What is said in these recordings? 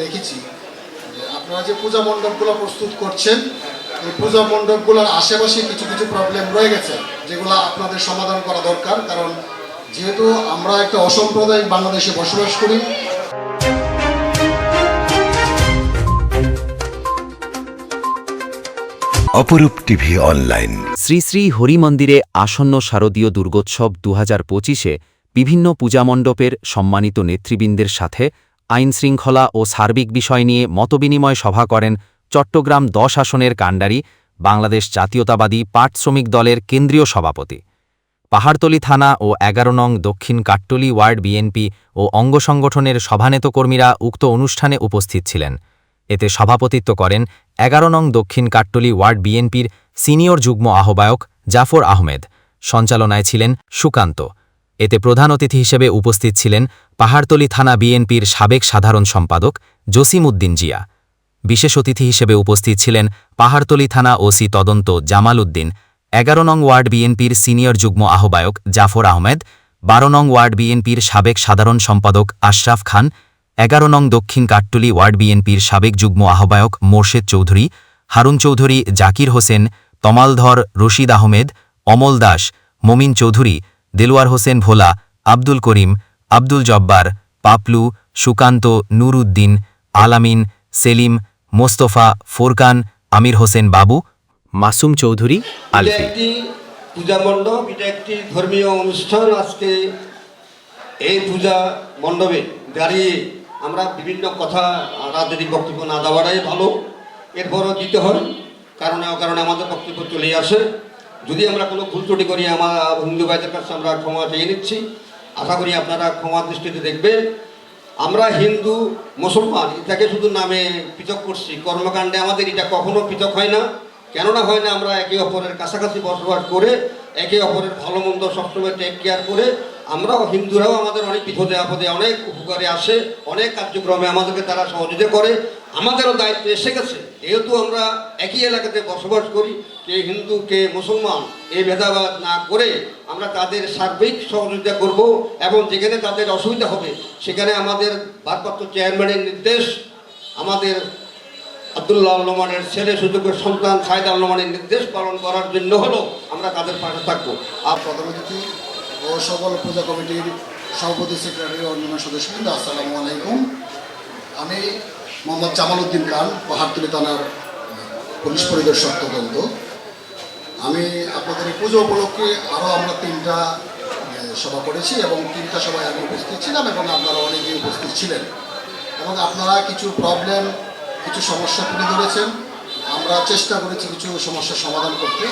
দেখেছি যে আপনারা যে পূজা মণ্ডপগুলো প্রস্তুত করছেন এই পূজা মণ্ডপগুলোর আশেপাশে কিছু কিছু প্রবলেম রয়ে গেছে যেগুলো আপনাদের সমাধান করা দরকার। কারণ যেহেতু আমরা একটা অসাম্প্রদায়িক বাংলাদেশে বসবাস করি অপরূপ টিভি অনলাইন। শ্রী শ্রী হরিমন্দিরে আসন্ন শারদীয় দুর্গোৎসব দু হাজার পঁচিশে বিভিন্ন পূজামণ্ডপের সম্মানিত নেতৃবৃন্দের সাথে আইন শৃঙ্খলা ও সার্বিক বিষয় নিয়ে মতবিনিময় সভা করেন চট্টগ্রাম দশ আসনের কাণ্ডারি, বাংলাদেশ জাতীয়তাবাদী পাট শ্রমিক দলের কেন্দ্রীয় সভাপতি। পাহাড়তলী থানা ও এগারো নং দক্ষিণ কাট্টলি ওয়ার্ড বিএনপি ও অঙ্গ সংগঠনের সভানেতকর্মীরা উক্ত অনুষ্ঠানে উপস্থিত ছিলেন। এতে সভাপতিত্ব করেন এগারো নং দক্ষিণ কাট্টলি ওয়ার্ড বিএনপির সিনিয়র যুগ্ম আহ্বায়ক জাফর আহমেদ। সঞ্চালনায় ছিলেন সুকান্ত। এতে প্রধান অতিথি হিসেবে উপস্থিত ছিলেন পাহাড়তলী থানা বিএনপির সাবেক সাধারণ সম্পাদক জসিম উদ্দিন জিয়া। বিশেষ অতিথি হিসেবে উপস্থিত ছিলেন পাহাড়তলী থানা ওসি তদন্ত জামাল উদ্দিন, এগারো নং ওয়ার্ড বিএনপির সিনিয়র যুগ্ম আহ্বায়ক জাফর আহমেদ, বারো নং ওয়ার্ড বিএনপির সাবেক সাধারণ সম্পাদক আশরাফ খান, এগারো নং দক্ষিণ কাট্টুলি ওয়ার্ড বিএনপির সাবেক যুগ্ম আহ্বায়ক মোর্শেদ চৌধুরী, হারুন চৌধুরী, জাকির হোসেন, তমালধর, রশিদ আহমেদ, অমল দাস, মমিন চৌধুরী দেলোয়ার হোসেন ভোলা, আব্দুল করিম, আব্দুল জব্বার, পাপলু, সুকান্ত, নুরুদ্দিন, আলামিন, সেলিম, মোস্তফা, ফোরকান, আমির হোসেন বাবু, মাসুম চৌধুরী, আলফি। পূজা মণ্ডপ, এটা একটি ধর্মীয় অনুষ্ঠান। আজকে এই পূজা মণ্ডপে দাঁড়িয়ে আমরা বিভিন্ন কথা, রাজনৈতিক বক্তব্য না দেওয়াটাই ভালো। এরপরও দিতে হয়, কারণে কারণে আমাদের বক্তব্য চলে আসে। যদি আমরা কোনো ভুল ত্রুটি করি, আমার হিন্দু ভাইদের কাছে আমরা ক্ষমা চেয়ে নিচ্ছি। আশা করি আপনারা ক্ষমা দৃষ্টিতে দেখবেন। আমরা হিন্দু, মুসলমান এটাকে শুধু নামে পৃথক করছি। কর্মকাণ্ডে আমাদের এটা কখনো পৃথক হয় না। কেননা হয় না, আমরা একে অপরের কাছাকাছি বসবাস করে, একে অপরের ভালো মন্দ সবসময় টেক কেয়ার করে, আমরাও হিন্দুরাও আমাদের অনেক বিপদে আপদে, অনেক উপকারে আসে, অনেক কার্যক্রমে আমাদেরকে তারা সহযোগিতা করে। আমাদেরও দায়িত্ব এসে গেছে। যেহেতু আমরা একই এলাকাতে বসবাস করি কে হিন্দু, কে মুসলমান এই ভেদাভেদ না করে আমরা তাদের সার্বিক সহযোগিতা করব এবং যেখানে তাদের অসুবিধা হবে, সেখানে আমাদের ভারপ্রাপ্ত চেয়ারম্যানের নির্দেশ, আমাদের আব্দুল্লাহ আলমানের ছেলে সুযোগ্য সন্তান সাইদ আলমানের নির্দেশ পালন করার জন্য হলো আমরা তাদের পাশে থাকব। আর প্রধান অতিথি ও সকল পূজা কমিটির সভাপতি, সেক্রেটারি অন্যান্য সদস্যবৃন্দ, আসসালামু আলাইকুম। আমি মোহাম্মদ জামাল উদ্দিন খান, পাহাড়তলি থানার পুলিশ পরিদর্শক তদন্ত। আমি আপনাদের পুজো উপলক্ষে আরও আমরা তিনটা সভা করেছি এবং তিনটা সভায় আমি উপস্থিত ছিলাম এবং আপনারা অনেকেই উপস্থিত ছিলেন। এবং আপনারা কিছু প্রবলেম কিছু সমস্যা তুলে ধরেছেন। আমরা চেষ্টা করেছি কিছু সমস্যার সমাধান করতে।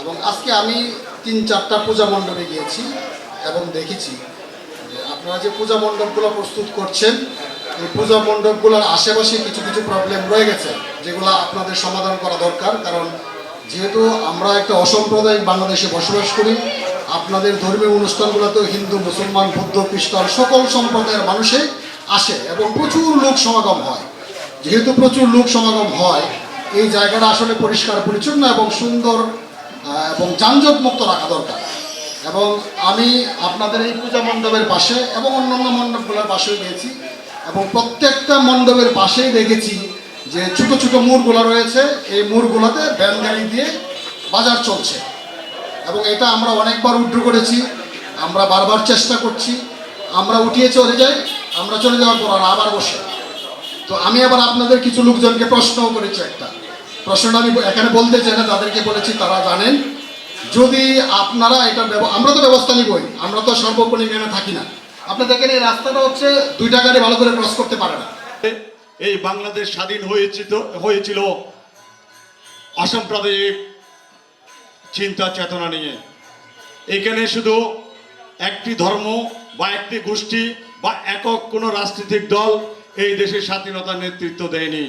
এবং আজকে আমি তিন চারটা পূজা মণ্ডপে গিয়েছি এবং দেখেছি আপনারা যে পূজা মণ্ডপগুলো প্রস্তুত করছেন, এই পূজা মণ্ডপগুলোর আশেপাশে কিছু কিছু প্রবলেম রয়ে গেছে, যেগুলো আপনাদের সমাধান করা দরকার। কারণ যেহেতু আমরা একটা অসাম্প্রদায়িক বাংলাদেশে বসবাস করি, আপনাদের ধর্মীয় অনুষ্ঠানগুলোতেও হিন্দু, মুসলমান, বৌদ্ধ, খ্রিস্টান সকল সম্প্রদায়ের মানুষে আসে এবং প্রচুর লোক সমাগম হয়। যেহেতু প্রচুর লোক সমাগম হয়, এই জায়গাটা আসলে পরিষ্কার, পরিচ্ছন্ন এবং সুন্দর এবং যানজট মুক্ত রাখা দরকার। এবং আমি আপনাদের এই পূজা মণ্ডপের পাশে এবং অন্যান্য মণ্ডপগুলোর পাশেও গিয়েছি এবং প্রত্যেকটা মণ্ডপের পাশেই দেখেছি যে ছোট ছোট মুড়গুলো রয়েছে, এই মুড়গুলোতে ব্যান গাড়ি দিয়ে বাজার চলছে। এবং এটা আমরা অনেকবার উড্র করেছি, আমরা বারবার চেষ্টা করছি, আমরা উঠিয়ে চলে যাই, আমরা চলে যাওয়ার পর আবার বসে। তো আমি আবার আপনাদের কিছু লোকজনকে প্রশ্নও করেছি একটা। প্রশ্নটা আমি এখানে বলতে চাই না, তাদেরকে বলেছি, তারা জানেন। যদি আপনারা এটা আমরা তো ব্যবস্থা নিবই, আমরা তো মেনে থাকি না। আপনি দেখেন এই রাস্তাটা হচ্ছে দুইটা গাড়ি ভালো করে ক্রস করতে পারে না। এই বাংলাদেশ স্বাধীন হয়েছিল হয়েছিল অসাম্প্রদায়িক চিন্তা চেতনা নিয়ে। এখানে শুধু একটি ধর্ম বা একটি গোষ্ঠী বা একক কোনো রাজনৈতিক দল এই দেশের স্বাধীনতার নেতৃত্ব দেয়নি।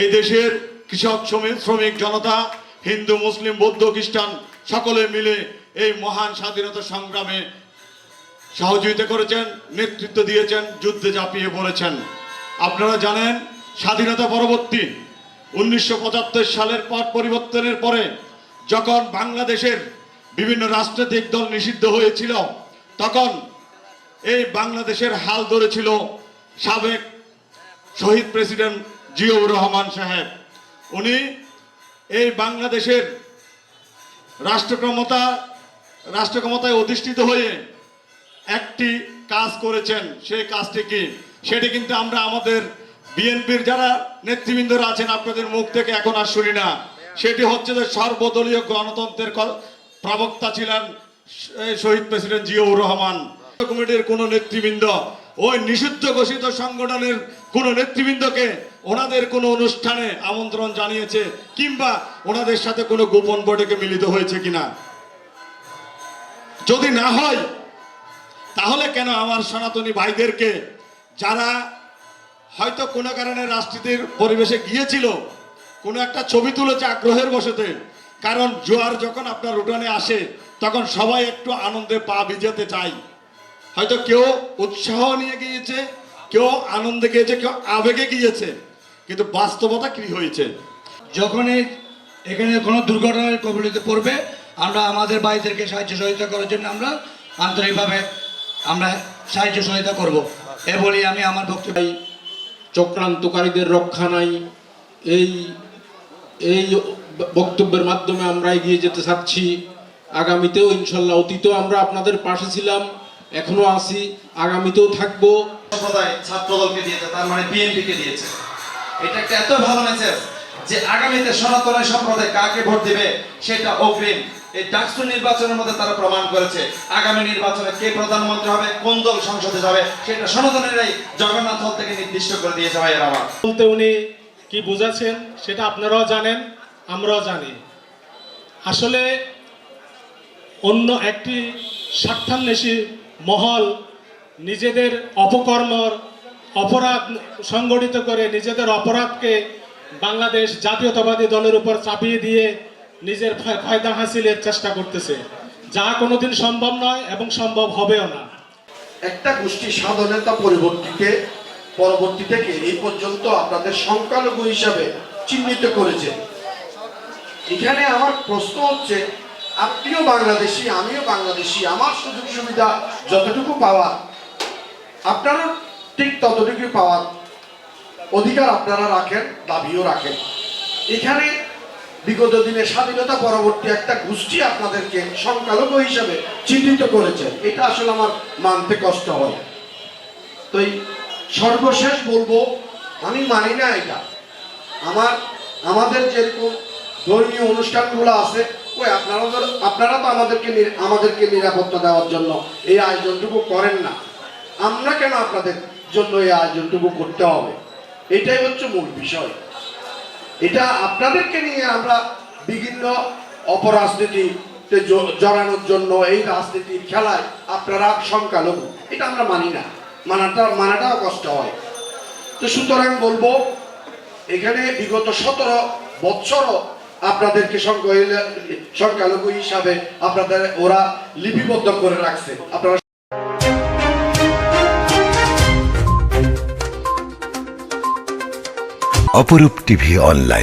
এই দেশের কৃষক, শ্রমিক শ্রমিক জনতা, হিন্দু, মুসলিম, বৌদ্ধ, খ্রিস্টান সকলে মিলে এই মহান স্বাধীনতা সংগ্রামে সহযোগিতা করেছেন, নেতৃত্ব দিয়েছেন, যুদ্ধে ঝাঁপিয়ে পড়েছেন। আপনারা জানেন, স্বাধীনতা পরবর্তী উনিশশো পঁচাত্তর সালের পর পরিবর্তনের পরে যখন বাংলাদেশের বিভিন্ন রাজনৈতিক দল নিষিদ্ধ হয়েছিল, তখন এই বাংলাদেশের হাল ধরেছিল সাবেক শহীদ প্রেসিডেন্ট জিয়াউর রহমান সাহেব। উনি এই বাংলাদেশের রাষ্ট্রক্ষমতা, রাষ্ট্রক্ষমতায় অধিষ্ঠিত হয়ে একটি কাজ করেছেন। সেই কাজটি কি? সেটি কিন্তু আমরা আমাদের বিএনপির যারা নেতৃবৃন্দরা আছেন আপনাদের মুখ থেকে এখন আর শুনি না। সেটি হচ্ছে যে সর্বদলীয় গণতন্ত্রের প্রবক্তা ছিলেন শহীদ প্রেসিডেন্ট জিয়াউর রহমান। কমিটির কোন নেতৃবৃন্দ, ওই নিষিদ্ধ ঘোষিত সংগঠনের কোন নেতৃবৃন্দকে ওনাদের কোনো অনুষ্ঠানে আমন্ত্রণ জানিয়েছে কিংবা ওনাদের সাথে কোনো গোপন বৈঠকে মিলিত হয়েছে কিনা? যদি না হয়, তাহলে কেন আমার সনাতনী ভাইদেরকে যারা হয়তো কোনো কারণে রাজনীতির পরিবেশে গিয়েছিল, কোনো একটা ছবি তুলেছে আগ্রহের বসেতে, কারণ জোয়ার যখন আপনার উঠানে আসে, তখন সবাই একটু আনন্দে পা ভিজাতে চায়। হয়তো কেউ উৎসাহ নিয়ে গিয়েছে, কেউ আনন্দে গিয়েছে, কেউ আবেগে গিয়েছে, কিন্তু বাস্তবতা কি হয়েছে? যখনই এখানে কোনো দুর্ঘটনার কবলিতে পড়বে, আমরা আমাদের ভাইদেরকে সাহায্য সহযোগিতা করার জন্য আমরা আন্তরিকভাবে আমরা সাহায্য সহযোগিতা করব। এ বলি আমি আমার বক্তব্য চক্রান্তকারীদের রক্ষা নাই। এই এই বক্তব্যের মাধ্যমে আমরা এগিয়ে যেতে চাচ্ছি। আগামীতেও ইনশাল্লাহ অতীতেও আমরা আপনাদের পাশে ছিলাম এখনও আছি, আগামীতেও থাকব। ছাত্রদলকে দিয়েছে, তার মানে বিএনপিকে দিয়েছে। এটা একটা এত ভালো মেসেজ যে আগামীতে সনাতনী সম্প্রদায় কাকে ভোট দিবে, সেটা অগ্রিম। এই ডাকসু নির্বাচনের মধ্যে তারা প্রমাণ করেছে আগামী নির্বাচনে কে প্রধানমন্ত্রী হবে, কোন দল সংসদে যাবে, সেটা সনাতনীরাই জগন্নাথ হল থেকে নির্দিষ্ট করে দিয়েছে ভাইয়ের আমার বলতে উনি কি বুঝাচ্ছেন সেটা আপনারাও জানেন, আমরাও জানি। আসলে অন্য একটি স্বার্থান্বেষী মহল নিজেদের অপকর্মর অপরাধ সংগঠিত করে নিজেদের অপরাধকে বাংলাদেশ জাতীয়তাবাদী দলের উপর চাপিয়ে দিয়ে নিজের ফায়দা হাসিলের চেষ্টা করতেছে। যা কোনোদিন সম্ভব নয় এবং সম্ভব হবেও না। একটা গোষ্ঠী স্বাধীনতা পরিবর্তিতে পরবর্তী থেকে এই পর্যন্ত আপনাদের সংখ্যালঘু হিসাবে চিহ্নিত করেছে। এখানে আমার প্রশ্ন হচ্ছে, আপনিও বাংলাদেশি, আমিও বাংলাদেশি, আমার সুযোগ সুবিধা যতটুকু পাওয়া আপনারও ঠিক ততটুকু পাওয়ার অধিকার আপনারা রাখেন, দাবিও রাখেন। এখানে বিগত দিনে স্বাধীনতা পরবর্তী একটা গোষ্ঠী আপনাদেরকে সংখ্যালঘু হিসাবে চিহ্নিত করেছে। এটা আসলে আমার মানতে কষ্ট হয়। তো সর্বশেষ বলব, আমি মানি না এটা। আমার, আমাদের যেরকম ধর্মীয় অনুষ্ঠানগুলো আছে, ওই আপনারা আপনারা তো আমাদেরকে আমাদেরকে নিরাপত্তা দেওয়ার জন্য এই আয়োজনটুকু করেন না। আমরা কেন আপনাদের জন্য এই আয়োজনটুকু করতে হবে? এটাই হচ্ছে মূল বিষয়। এটা আপনাদেরকে নিয়ে আমরা বিভিন্ন অপরাজনীতিতে জড়ানোর জন্য এই রাজনীতির খেলায় আপনারা সংখ্যালঘু। এটা আমরা মানি না। মানাটা, মানাটাও কষ্ট হয়। তো সুতরাং বলব, এখানে বিগত সতেরো বৎসরও আপনাদেরকে সংখ্যা- সংখ্যালঘু হিসাবে আপনাদের, ওরা লিপিবদ্ধ করে রাখছে। আপনারা অপরূপ টিভি অনলাইন